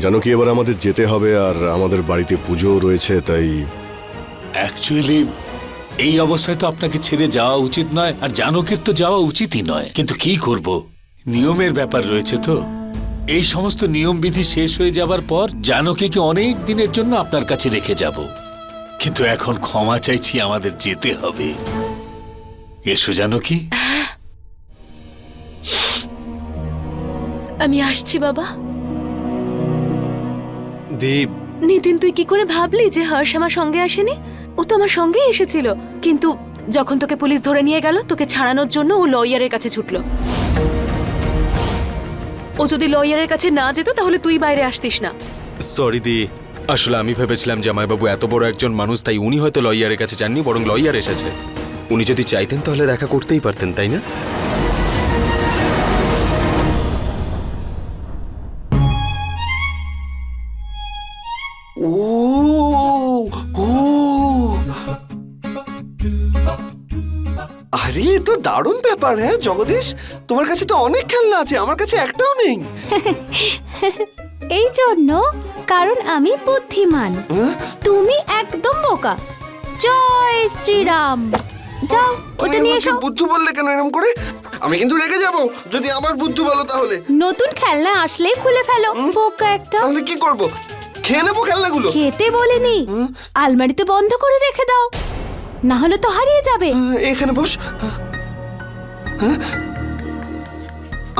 জানো কি এবার আমাদের যেতে হবে আর আমাদের বাড়িতে পুজোও রয়েছে তাই অ্যাকচুয়ালি এই অবস্থায় তো আপনাকে ছেড়ে যাওয়া উচিত নয় আর জানকের তো যাওয়া উচিতই নয়। কিন্তু কি করব? নিয়মের ব্যাপার রয়েছে তো। এই সমস্ত নিয়ম বিধি শেষ হয়ে যাবার পর জানকীকে অনেক দিনের জন্য আপনার কাছে রেখে যাব। কিন্তু এখন ক্ষমা চাইছি আমাদের যেতে হবে। এসো জানকী। আমি আসছি বাবা। দীপ। নিতিন তুই কি করে ভাবলি যে হর্ষ আমার সঙ্গে আসেনি? ও তো আমার সঙ্গেই এসেছিল। কিন্তু যখন তোকে পুলিশ ধরে নিয়ে গেল তোকে ছাড়ানোর জন্য ও লয়ারের কাছে ছুটলো। ও যদি লয়ারের কাছে না যেত তাহলে তুই বাইরে আসতিস না। সরি দি আসলে আমি ভেবেছিলাম জামাইবাবু এত বড় একজন মানুষ তাই উনি হয়তো লয়ারের কাছে যাননি বরং লয়ার এসেছে। উনি যদি চাইতেন তাহলে দেখা করতেই পারতেন তাই না? ব্যাপার হ্যাঁ জগদীশ? তোমার কাছে তো অনেক খেলনা আছে আমার কাছে একটাও নেই। এই জন্য কারণ আমি বুদ্ধিমান। হ্যাঁ? তুমি একদম বোকা। জয় শ্রীরাম। যাও ওটা নিয়ে এসো। বুদ্ধু বললে কেন এরকম করে? আমি কিন্তু রেগে যাব যদি আমার বুদ্ধু বলো তাহলে। নতুন খেলনা আসলেই খুলে ফেলো বোকা একটা। তাহলে কি করব? খেয়ে নেব খেলনাগুলো? খেতে বলিনি। আলমারিতে বন্ধ করে রেখে দাও না হলে তো হারিয়ে যাবে। এখানে বস?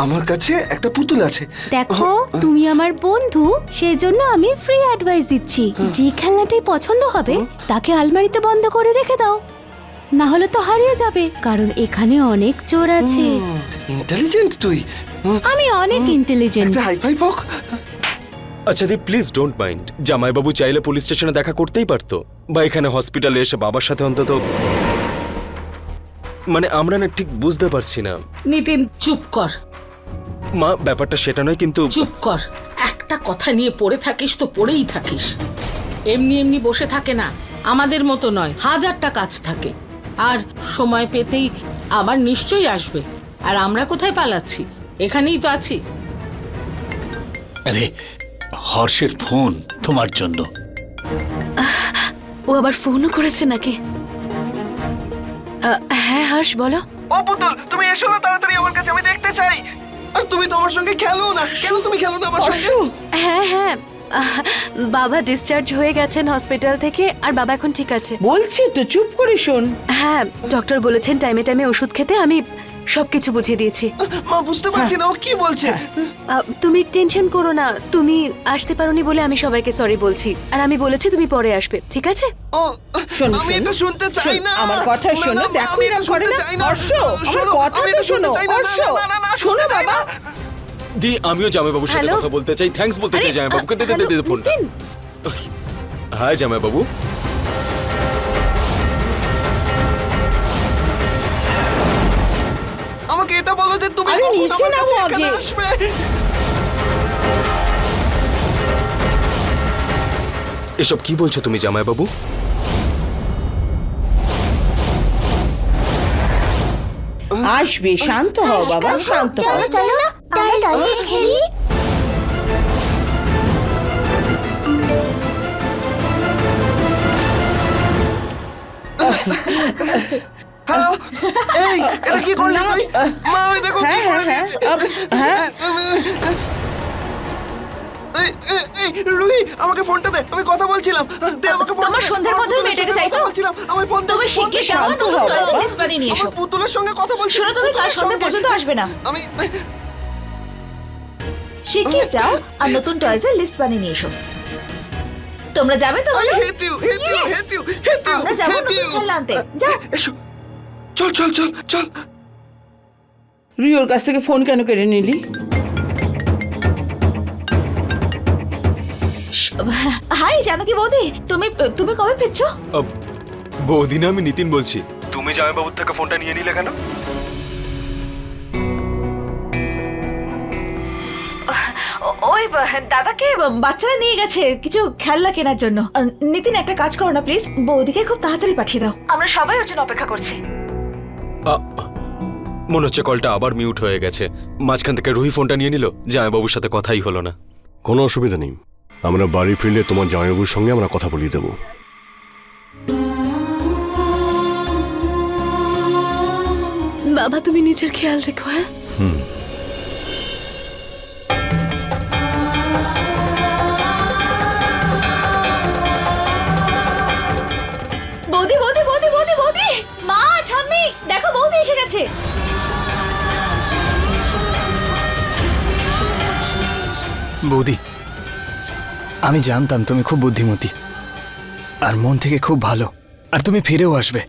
আমার কাছে একটা পুতুল আছে। দেখো তুমি আমার বন্ধু সেই জন্য আমি ফ্রি অ্যাডভাইস দিচ্ছি। যে খেলনাটাই পছন্দ হবে তাকে আলমারিতে বন্ধ করে রেখে দাও। না হলে তো হারিয়ে যাবে কারণ এখানে অনেক চোর আছে। ইন্টেলিজেন্ট তুই। আমি অনেক ইন্টেলিজেন্ট একটা হাই ফাই পক আচ্ছা দি প্লিজ ডোন্ট মাইন্ড জামাইবাবু চাইলে পুলিশ স্টেশনে দেখা করতেই পারতো। বা এখানে হসপিটালে এসে বাবার সাথে অন্তত মানে আমরা না ঠিক বুঝতে পারছি না। নিতিন চুপ কর। মা ব্যাপারটা সেটা নয় কিন্তু চুপ কর। একটা কথা নিয়ে পড়ে থাকিস তো পড়েই থাকিস। এমনি এমনি বসে থাকে না। আমাদের মতো নয় হাজারটা কাজ থাকে। আর সময় পেতেই আবার নিশ্চয়ই আসবে। আর আমরা কোথায় পালাচ্ছি? এখানেই তো আছি। আরে হর্ষের ফোন তোমার জন্য। ও আবার ফোনও করেছে নাকি? হ্যাঁ বলো। ও পুতুল তুমি এসো না তাড়াতাড়ি আমার কাছে আমি দেখতে চাই। আর তুমি তো আমার সঙ্গে খেলো না। কেন তুমি খেলো না আমার সঙ্গে? হ্যাঁ হ্যাঁ। বাবা ডিসচার্জ হয়ে গেছেন হসপিটাল থেকে আর বাবা এখন ঠিক আছে। বলছি তো চুপ করে শোন। হ্যাঁ ডক্টর বলেছেন টাইমে টাইমে ওষুধ খেতে আমি সবকিছু বুঝিয়ে দিয়েছি মা বুঝতে পারছি না ও কি বলছে আহ, তুমি টেনশন করো না তুমি আসতে পারোনি বলে আমি সবাইকে সরি বলছি আর আমি বলেছি তুমি পরে আসবে ঠিক আছে ও শোন, আমি শোন। এটা শুনতে চাই শোন, না আমার কথা না, শোনো, না, দেখো আমি এরা করে শুনতে না। চাই না। হর্ষ, আমার শোনো, কথা আমি তো শুনতে শোনো, চাই না, না, হর্ষ। না, না, না, শোনো শুনতে চাই বাবা। না। দি আমিও জামাইবাবুর সাথে? কথা বলতে চাই থ্যাঙ্কস বলতে চাই আরে, জামাইবাবুকে দে দে দে, দে দে ফোনটা নিতিন, হাই জামাইবাবু যে তুমি আরে, কখন নিচে আমার নামো কাছে এখানে আগে। আসবে। এসব কি বলছো তুমি জামাইবাবু? আসবে শান্ত হও বাবা শান্ত হও। হ্যালো? এই এটা কি করলি তুই? মা ওই দেখো কি হ্যাঁ, করে হ্যাঁ, দিয়েছে হ্যাঁ। এই, এই, এই, রুহি আমাকে ফোনটা দে। আমি কথা বলছিলাম। দে আমাকে ফোনটা তোমার সন্ধ্যার আমার মধ্যেই মেয়েটাকে চাইছো? বলছিলাম। আমি ফোন তুমি ফোন যাও বানিয়ে নিয়ে এসো। পুতুলের সঙ্গে কথা বলছি। শোনো তুমি কাল সন্ধ্যা পর্যন্ত আসবে না। আমি শিগগির যাও আর নতুন টয়েসের লিস্ট বানিয়ে নিয়ে এসো। তোমরা যাবে তো I hate you hate you! Hate you hate you আমরা যাব নতুন খেলনা আনতে। যাও চল চল চল চল। রিওর কাছ থেকে ফোন কেন কেড়ে নিলি? হাই জানো কি বৌদি তুমি তুমি কবে ফিরছো? বৌদি না আমি নিতিন বলছি। তুমি জামাইবাবুর থেকে ফোনটা নিয়ে নিলে কেন? ওই দাদাকে বাচ্চারা নিয়ে গেছে কিছু খেলনা কেনার জন্য। নিতিন একটা কাজ করো না প্লিজ। বৌদিকে খুব তাড়াতাড়ি পাঠিয়ে দাও। আমরা সবাই ওর জন্য অপেক্ষা করছি। মনে হচ্ছে কলটা আবার মিউট হয়ে গেছে। মাঝখান থেকে রুহি ফোনটা নিয়ে নিল জামাইবাবুর সাথে কথাই হলো না। কোনো অসুবিধা নেই। আমরা বাড়ি ফিরলে তোমার জামাইবাবুর সঙ্গে আমরা কথা বলিয়ে দেবো। বাবা তুমি নিজের খেয়াল রেখো হ্যাঁ? বৌদি বৌদি, আমি জানতাম তুমি খুব বুদ্ধিমতী আর মন থেকে খুব ভালো। আর তুমি ফিরেও আসবে।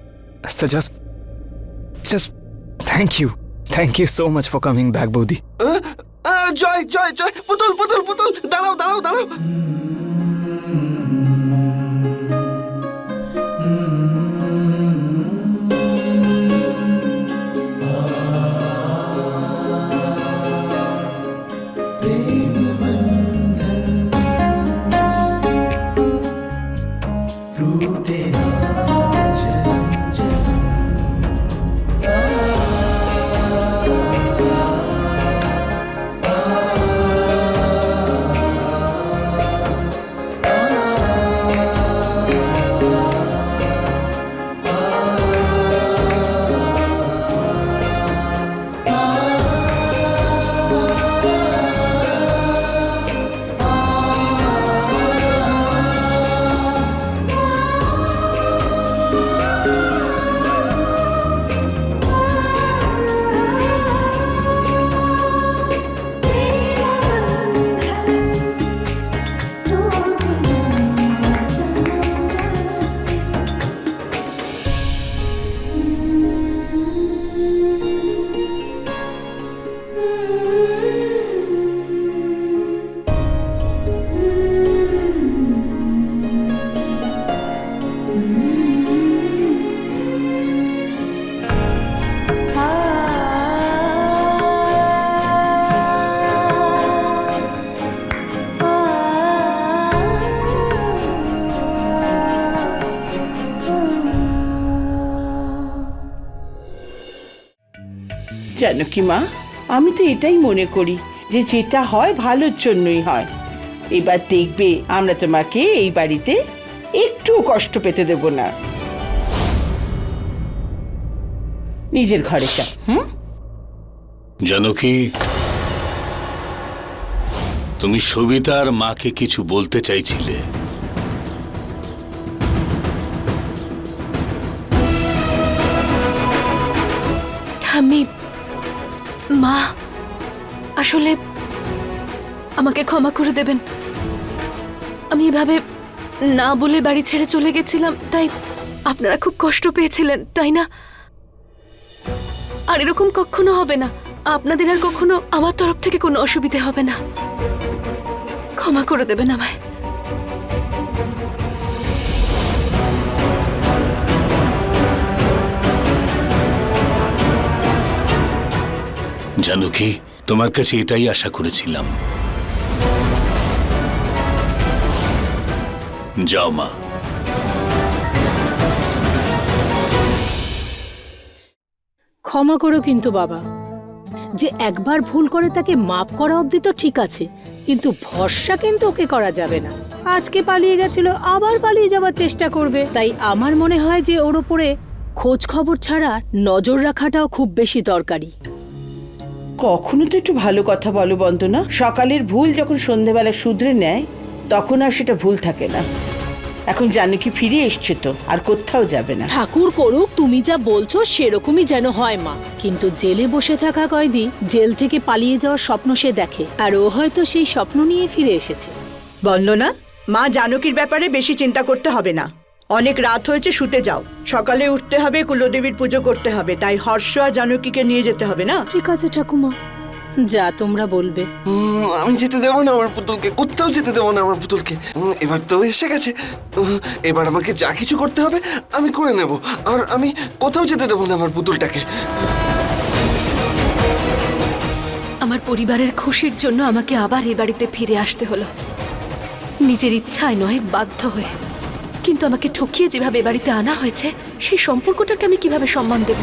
Thank you thank you so much for coming back বৌদি। জয় জয় জয়, পুতুল পুতুল পুতুল, দাঁড়াও দাঁড়াও দাঁড়াও। জানকী মা আমি তো এটাই মনে করি যে যেটা হয় ভালোর জন্যই হয়। এবার দেখবে আমরা তোমাকে এই বাড়িতে একটু কষ্ট পেতে দেব না। নিজের ঘরে চা হুম? জানো কি তুমি সবিতার মাকে কিছু বলতে চাইছিলে। ঠাম্মি মা, আসলে আমাকে ক্ষমা করে দেবেন। আমি এভাবে না বলে বাড়ি ছেড়ে চলে গেছিলাম, তাই আপনারা খুব কষ্ট পেয়েছিলেন, তাই না? আর এরকম কখনো হবে না। আপনাদের আর কখনো আমার তরফ থেকে কোনো অসুবিধে হবে না। ক্ষমা করে দেবেন আমায়। জানো কি? তোমার কাছে এটাই আশা করেছিলাম। যাও মা। ক্ষমা করো কিন্তু বাবা। যে একবার ভুল করে তাকে মাপ করা অবধি তো ঠিক আছে, কিন্তু ভরসা কিন্তু ওকে করা যাবে না। আজকে পালিয়ে গেছিল, আবার পালিয়ে যাওয়ার চেষ্টা করবে। তাই আমার মনে হয় যে ওর ওপরে খোঁজ খবর ছাড়া নজর রাখাটাও খুব বেশি দরকারি। কখনো তো একটু ভালো কথা বলো বন্দনা। সকালের ভুল যখন সন্ধেবেলা শুধরে নেয় তখন আর সেটা ভুল থাকে না। এখন জানকী ফিরে এসছে তো আর কোথাও যাবে না। ঠাকুর করুক তুমি যা বলছো সেরকমই যেন হয় মা। কিন্তু জেলে বসে থাকা কয়েদি জেল থেকে পালিয়ে যাওয়ার স্বপ্ন সে দেখে আর ও হয়তো সেই স্বপ্ন নিয়ে ফিরে এসেছে। বন্দনা মা জানকীর ব্যাপারে বেশি চিন্তা করতে হবে না। অনেক রাত হয়েছে শুতে যাও। সকালে উঠতে হবে কুলদেবীর পুজো করতে হবে তাই হর্ষ আর জানকীকে নিয়ে যেতে হবে না? ঠিক আছে ঠাকুমা। যা তোমরা বলবে। আমি যেতে দেবো না আমার পুতুলকে কোথাও যেতে দেবো না আমার পুতুলকে। এবার তো এসে গেছে। এবার আমাকে যা কিছু করতে হবে আমি করে নেব। আর আমি কোথাও যেতে দেবো না আমার পুতুলটাকে। আমার পরিবারের খুশির জন্য আমাকে আবার এ বাড়িতে ফিরে আসতে হলো। নিজের ইচ্ছায় নয় বাধ্য হয়ে। কিন্তু আমাকে ঠকিয়ে যেভাবে বাড়িতে আনা হয়েছে সেই সম্পর্কটাকে আমি কীভাবে সম্মান দেব?